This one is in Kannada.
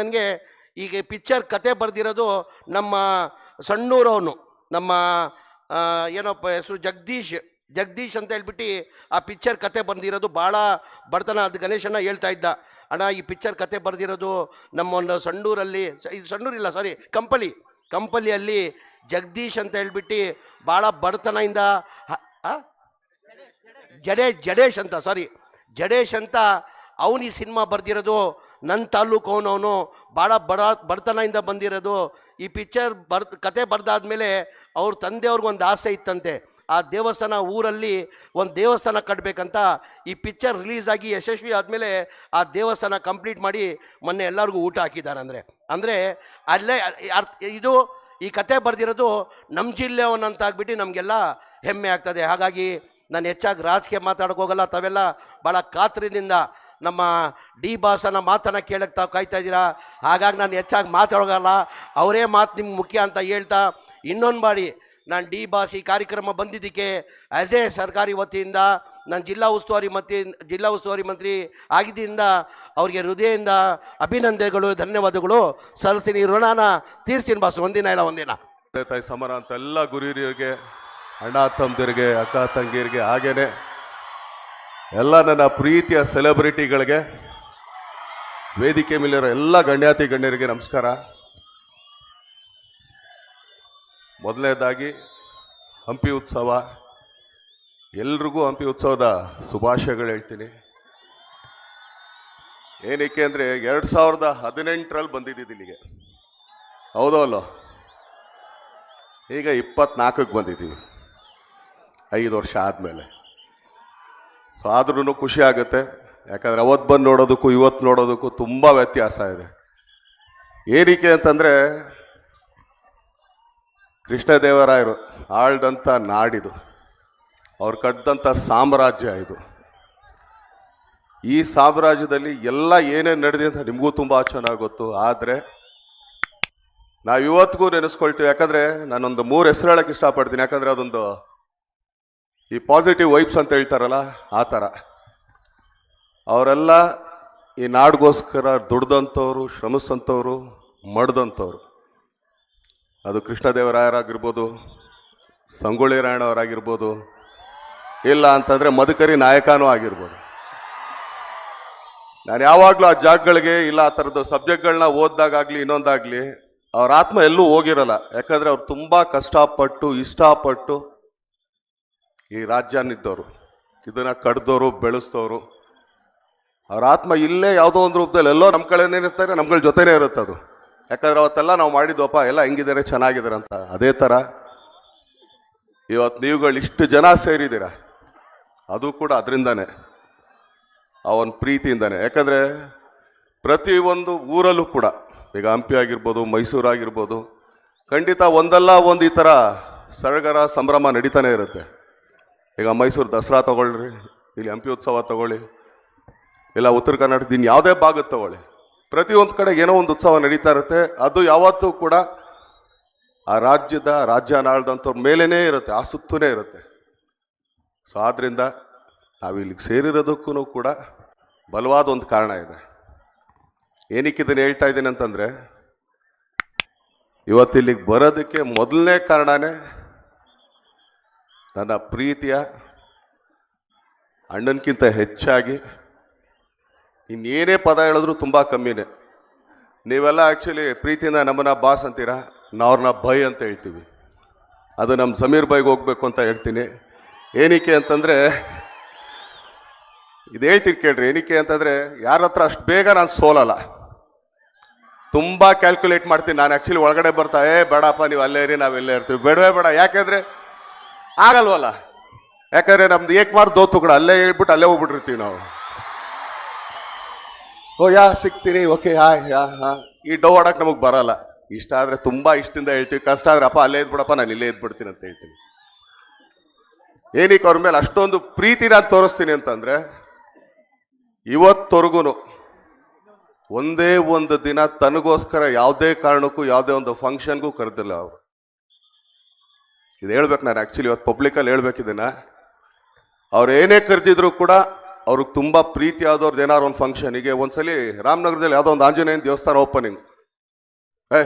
ನನಗೆ ಈಗ ಪಿಕ್ಚರ್ ಕತೆ ಬರೆದಿರೋದು ನಮ್ಮ ಸಣ್ಣೂರವನು, ನಮ್ಮ ಏನಪ್ಪ ಹೆಸರು ಜಗದೀಶ್ ಜಗದೀಶ್ ಅಂತ ಹೇಳ್ಬಿಟ್ಟು ಆ ಪಿಕ್ಚರ್ ಕತೆ ಬರೆದಿರೋದು ಭಾಳ ಬಡತನ ಅದು ಗಣೇಶನ ಹೇಳ್ತಾ ಇದ್ದ ಅಣ್ಣ, ಈ ಪಿಕ್ಚರ್ ಕತೆ ಬರೆದಿರೋದು ನಮ್ಮ ಒಂದು ಸಣ್ಣೂರಲ್ಲಿ ಇದು ಸಣ್ಣೂರಿಲ್ಲ ಸಾರಿ ಕಂಪಲಿ, ಕಂಪಲಿಯಲ್ಲಿ ಜಗದೀಶ್ ಅಂತ ಹೇಳ್ಬಿಟ್ಟು ಭಾಳ ಬಡತನದಿಂದ? ಜಡೇಶ್ ಜಡೇಶ್ ಅಂತ ಸಾರಿ ಜಡೇಶ್ ಅಂತ ಅವನು ಈ ಸಿನಿಮಾ ಬರ್ದಿರೋದು ನನ್ನ ತಾಲೂಕು ಅವನವನು ಭಾಳ ಬಡ, ಬಡತನದಿಂದ ಬಂದಿರೋದು. ಈ ಪಿಕ್ಚರ್ ಬರ್ ಕತೆ ಬರೆದಾದ್ಮೇಲೆ ಅವ್ರ ತಂದೆಯವ್ರಿಗೊಂದು ಆಸೆ ಇತ್ತಂತೆ. ಆ ದೇವಸ್ಥಾನ ಊರಲ್ಲಿ ಒಂದು ದೇವಸ್ಥಾನ ಕಟ್ಟಬೇಕಂತ ಈ ಪಿಕ್ಚರ್ ರಿಲೀಸ್ ಆಗಿ ಯಶಸ್ವಿ ಆದಮೇಲೆ ಆ ದೇವಸ್ಥಾನ ಕಂಪ್ಲೀಟ್ ಮಾಡಿ ಮೊನ್ನೆ ಎಲ್ಲರಿಗೂ ಊಟ ಹಾಕಿದ್ದಾರೆ ಅಂದರೆ. ಅಂದರೆ ಅಲ್ಲೇ, ಅರ್ಥ, ಇದು ಈ ಕತೆ ಬರೆದಿರೋದು ನಮ್ಮ ಜಿಲ್ಲೆಯವನಂತ ಆಗ್ಬಿಟ್ಟು ನಮಗೆಲ್ಲ ಹೆಮ್ಮೆ ಆಗ್ತದೆ. ಹಾಗಾಗಿ ನಾನು ಹೆಚ್ಚಾಗಿ ರಾಜಕೀಯ ಮಾತಾಡೋಕ್ಕೋಗಲ್ಲ ತಾವೆಲ್ಲ ಭಾಳ ಕಾತ್ರದಿಂದ ನಮ್ಮ ಡಿ ಬಾಸನ ಮಾತನ್ನು ಕೇಳಕ್ಕೆ ತಾವು ಕಾಯ್ತಾ ಇದ್ದೀರಾ? ಹಾಗಾಗಿ ನಾನು ಹೆಚ್ಚಾಗಿ ಮಾತಾಡೋಗಲ್ಲ. ಅವರೇ ಮಾತು ನಿಮ್ಗೆ ಮುಖ್ಯ ಅಂತ ಹೇಳ್ತಾ ಇನ್ನೊಂದು ಬಾರಿ ನಾನು ಡಿ ಬಾಸ್ ಈ ಕಾರ್ಯಕ್ರಮ ಬಂದಿದ್ದಕ್ಕೆ ಆ್ಯಸ್ ಎ ಸರ್ಕಾರಿ ವತಿಯಿಂದ, ನಾನು ಜಿಲ್ಲಾ ಉಸ್ತುವಾರಿ ಮಂತ್ರಿ, ಜಿಲ್ಲಾ ಉಸ್ತುವಾರಿ ಮಂತ್ರಿ ಆಗಿದ್ದರಿಂದ ಅವರಿಗೆ ಹೃದಯದಿಂದ ಅಭಿನಂದನೆಗಳು, ಧನ್ಯವಾದಗಳು. ಸಲ್ಲಿಸ್ತೀನಿ ಋಣಾನ ತೀರ್ಸ್ತೀನಿ ಬಾಸ್, ಒಂದಿನ ಇಲ್ಲ, ಒಂದಿನ. ತಾಯಿ, ಸಮರ ಅಂತ ಎಲ್ಲ ಗುರಿಯರಿಗೆ ಅಣ್ಣ, ತಮ್ಮದಿರಿಗೆ, ಅಕ್ಕ, ತಂಗಿಯರಿಗೆ ಹಾಗೇನೆ. ಎಲ್ಲ ನನ್ನ ಪ್ರೀತಿಯ ಸೆಲೆಬ್ರಿಟಿಗಳಿಗೆ ವೇದಿಕೆ ಮೇಲಿರೋ ಎಲ್ಲ ಗಣ್ಯಾತಿ ಗಣ್ಯರಿಗೆ ನಮಸ್ಕಾರ. ಮೊದಲನೇದಾಗಿ ಹಂಪಿ ಉತ್ಸವ. ಎಲ್ರಿಗೂ ಹಂಪಿ ಉತ್ಸವದ ಶುಭಾಶಯಗಳು ಹೇಳ್ತೀನಿ. ಏನಕ್ಕೆ ಅಂದರೆ ಎರಡು ಸಾವಿರದ ಹದಿನೆಂಟರಲ್ಲಿ ಬಂದಿದ್ದಿದ್ದು ಇಲ್ಲಿಗೆ. ಹೌದೋ ಅಲ್ಲೋ? ಈಗ ಇಪ್ಪತ್ನಾಲ್ಕಕ್ಕೆ ಬಂದಿದ್ದೀವಿ. ಐದು ವರ್ಷ ಆದಮೇಲೆ. ಸೊ ಆದ್ರೂ ಖುಷಿ ಆಗುತ್ತೆ. ಯಾಕಂದರೆ ಅವತ್ತು ಬಂದು ನೋಡೋದಕ್ಕೂ ಇವತ್ತು ನೋಡೋದಕ್ಕೂ ತುಂಬ ವ್ಯತ್ಯಾಸ ಇದೆ. ಏನಕ್ಕೆ ಅಂತಂದರೆ, ಕೃಷ್ಣದೇವರಾಯರು ಆಳ್ದಂಥ ನಾಡಿದು, ಅವ್ರು ಕಟ್ಟಿದಂಥ ಸಾಮ್ರಾಜ್ಯ ಇದು. ಈ ಸಾಮ್ರಾಜ್ಯದಲ್ಲಿ ಎಲ್ಲ ಏನೇನು ನಡೆದಿದೆ ಅಂತ ನಿಮಗೂ ತುಂಬ ಚೆನ್ನಾಗಿ ಗೊತ್ತು. ಆದರೆ, ನಾವು ಇವತ್ತಿಗೂ ನೆನೆಸ್ಕೊಳ್ತೀವಿ. ಯಾಕಂದರೆ, ನಾನೊಂದು ಮೂರು ಹೆಸರು ಹೇಳೋಕ್ಕೆ ಇಷ್ಟಪಡ್ತೀನಿ. ಯಾಕಂದರೆ ಅದೊಂದು ಈ ಪಾಸಿಟಿವ್ ವೈಬ್ಸ್ ಅಂತ ಹೇಳ್ತಾರಲ್ಲ, ಆ ಥರ ಅವರೆಲ್ಲ ಈ ನಾಡಿಗೋಸ್ಕರ ದುಡ್ದಂಥವ್ರು ಶ್ರಮಿಸಂಥವ್ರು ಮಡ್ದಂಥವ್ರು. ಅದು ಕೃಷ್ಣದೇವರಾಯರಾಗಿರ್ಬೋದು ಸಂಗೊಳ್ಳಿ ರಾಯಣ್ಣವರಾಗಿರ್ಬೋದು, ಇಲ್ಲ ಅಂತಂದರೆ ಮಧುಕರಿ ನಾಯಕನೂ ಆಗಿರ್ಬೋದು. ನಾನು ಯಾವಾಗಲೂ ಆ ಜಾಗಗಳಿಗೆ ಇಲ್ಲ ಆ ಥರದ್ದು ಸಬ್ಜೆಕ್ಟ್ಗಳನ್ನ ಓದ್ದಾಗಲಿ ಇನ್ನೊಂದಾಗಲಿ, ಅವ್ರ ಆತ್ಮ ಎಲ್ಲೂ ಹೋಗಿರಲ್ಲ. ಯಾಕಂದರೆ ಅವ್ರು ತುಂಬ ಕಷ್ಟಪಟ್ಟು, ಇಷ್ಟಪಟ್ಟು ಈ ರಾಜ್ಯನಿದ್ದವರು. ಇದನ್ನು ಕಡ್ದವರು ಬೆಳೆಸ್ತವ್ರು ಅವ್ರ ಆತ್ಮ ಇಲ್ಲೇ ಯಾವುದೋ ಒಂದು ರೂಪದಲ್ಲಿ ಎಲ್ಲೋ ನಮ್ಮ ಕಡೆನೇ ಇರ್ತಾರೆ ನಮ್ಗಳ ಜೊತೆನೇ ಇರುತ್ತೆ ಅದು. ಯಾಕಂದ್ರೆ ಅವತ್ತೆಲ್ಲ ನಾವು ಮಾಡಿದ್ವಪ್ಪ ಎಲ್ಲ ಹೆಂಗಿದ್ದಾರೆ, ಚೆನ್ನಾಗಿದ್ದಾರೆ ಅಂತ. ಅದೇ ಥರ ಇವತ್ತು ನೀವುಗಳು ಇಷ್ಟು ಜನ ಸೇರಿದ್ದೀರ? ಅದು ಕೂಡ ಅದರಿಂದನೇ. ಅವನ ಪ್ರೀತಿಯಿಂದನೇ. ಯಾಕಂದರೆ ಪ್ರತಿಯೊಂದು ಊರಲ್ಲೂ ಕೂಡ, ಈಗ ಹಂಪಿ ಆಗಿರ್ಬೋದು, ಮೈಸೂರು ಆಗಿರ್ಬೋದು, ಖಂಡಿತ ಒಂದಲ್ಲ ಒಂದು ಈ ಥರ ಸಡಗರ ಸಂಭ್ರಮ ನಡೀತಾನೆ ಇರುತ್ತೆ. ಈಗ ಮೈಸೂರು ದಸರಾ ತಗೊಳ್ರಿ, ಇಲ್ಲಿ ಹಂಪಿ ಉತ್ಸವ ತಗೊಳ್ಳಿ ಇಲ್ಲ, ಉತ್ತರ ಕರ್ನಾಟಕದ ಇನ್ನು ಯಾವುದೇ ಭಾಗ ತಗೊಳ್ಳಿ ಪ್ರತಿಯೊಂದು ಕಡೆ ಏನೋ ಒಂದು ಉತ್ಸವ ನಡೀತಾ ಇರುತ್ತೆ. ಅದು ಯಾವತ್ತೂ ಕೂಡ ಆ ರಾಜ್ಯದ ರಾಜ್ಯ ಮೇಲೇ ಇರುತ್ತೆ, ಆ ಸುತ್ತೂ ಇರುತ್ತೆ. ಸೊ ಆದ್ದರಿಂದ ನಾವು ಇಲ್ಲಿಗೆ ಸೇರಿರೋದಕ್ಕೂ ಕೂಡ ಬಲವಾದ ಒಂದು ಕಾರಣ ಇದೆ. ಏನಕ್ಕೆ ಇದನ್ನು ಹೇಳ್ತಾ ಇದ್ದೀನಿ ಅಂತಂದರೆ, ಇವತ್ತು ಇಲ್ಲಿಗೆ ಬರೋದಕ್ಕೆ ಮೊದಲನೇ ಕಾರಣನೇ ನನ್ನ ಪ್ರೀತಿಯ ಅಣ್ಣನಕ್ಕಿಂತ ಹೆಚ್ಚಾಗಿ ಇನ್ನೇನೇ ಪದ ಹೇಳಿದ್ರು ತುಂಬ ಕಮ್ಮಿನೇ. ನೀವೆಲ್ಲ ಆ್ಯಕ್ಚುಲಿ ಪ್ರೀತಿಯಿಂದ ನಮ್ಮನ್ನ ಬಾಸ್ ಅಂತೀರಾ? ನಾವು ಅವ್ರನ್ನ ಬೈ ಅಂತ ಹೇಳ್ತೀವಿ. ಅದು ನಮ್ಮ ಸಮೀರ್ ಬೈಗೆ ಹೋಗ್ಬೇಕು ಅಂತ ಹೇಳ್ತೀನಿ. ಏನಕ್ಕೆ ಅಂತಂದರೆ, ಇದು ಹೇಳ್ತೀನಿ ಕೇಳ್ರಿ ಏನಕ್ಕೆ ಅಂತಂದರೆ ಯಾರ ಹತ್ರ ಅಷ್ಟು ಬೇಗ ನಾನು ಸೋಲಲ್ಲ. ತುಂಬ ಕ್ಯಾಲ್ಕುಲೇಟ್ ಮಾಡ್ತೀನಿ. ನಾನು ಆ್ಯಕ್ಚುಲಿ ಒಳಗಡೆ ಬರ್ತಾ, ಏ, ಬೇಡಪ್ಪ, ನೀವು ಅಲ್ಲೇ ಇರಿ, ನಾವು ಇಲ್ಲೇ ಇರ್ತೀವಿ. ಬೇಡವೇ ಬೇಡ ಯಾಕೆಂದರೆ ಆಗಲ್ವಲ್ಲ? ಯಾಕಂದರೆ ನಮ್ದು ಏಕ್ ಮಾರ್ ದೋತು ಕೂಡ ಅಲ್ಲೇ ಹೇಳ್ಬಿಟ್ಟು ಅಲ್ಲೇ ಹೋಗ್ಬಿಟ್ಟಿರ್ತೀವಿ ನಾವು. ಓ, ಯಾ ಸಿಗ್ತೀರಿ ಓಕೆ ಯಾ ಯಾ, ಹಾ. ಈ ಡೋ ಆಡಕ್ಕೆ ನಮಗೆ ಬರಲ್ಲ. ಇಷ್ಟ ಆದರೆ ತುಂಬ ಇಷ್ಟದಿಂದ ಹೇಳ್ತೀವಿ. ಕಷ್ಟ ಆದರೆ, ಅಪ್ಪ, ಅಲ್ಲೇ ಇದ್ಬಿಡಪ್ಪ, ನಾನು ಇಲ್ಲೇ ಇದ್ಬಿಡ್ತೀನಿ ಅಂತ ಹೇಳ್ತೀನಿ. ಏನಕ್ಕೆ ಅವ್ರ ಮೇಲೆ ಅಷ್ಟೊಂದು ಪ್ರೀತಿ ನಾನು ತೋರಿಸ್ತೀನಿ ಅಂತಂದರೆ ಇವತ್ತವರೆಗೂ ಒಂದೇ ಒಂದು ದಿನ ತನಗೋಸ್ಕರ ಯಾವುದೇ ಕಾರಣಕ್ಕೂ, ಯಾವುದೇ ಒಂದು ಫಂಕ್ಷನ್ಗೂ ಕರೆದಿಲ್ಲ ಅವರು. ಇದು ಹೇಳ್ಬೇಕು ನಾನು ಆ್ಯಕ್ಚುಲಿ ಇವತ್ತು ಪಬ್ಲಿಕಲ್ಲಿ ಹೇಳ್ಬೇಕಿದ್ದೀನ ಅವ್ರು ಏನೇ ಕರೆದಿದ್ರು ಕೂಡ ಅವ್ರಿಗೆ ತುಂಬ ಪ್ರೀತಿ ಆದವ್ರದ್ದು ಏನಾರು ಒಂದು ಫಂಕ್ಷನಿಗೆ ಒಂದ್ಸಲಿ ರಾಮನಗರದಲ್ಲಿ ಯಾವುದೋ ಒಂದು ಆಂಜನೇಯನ ದೇವಸ್ಥಾನ ಓಪನಿಂಗ್ ಏ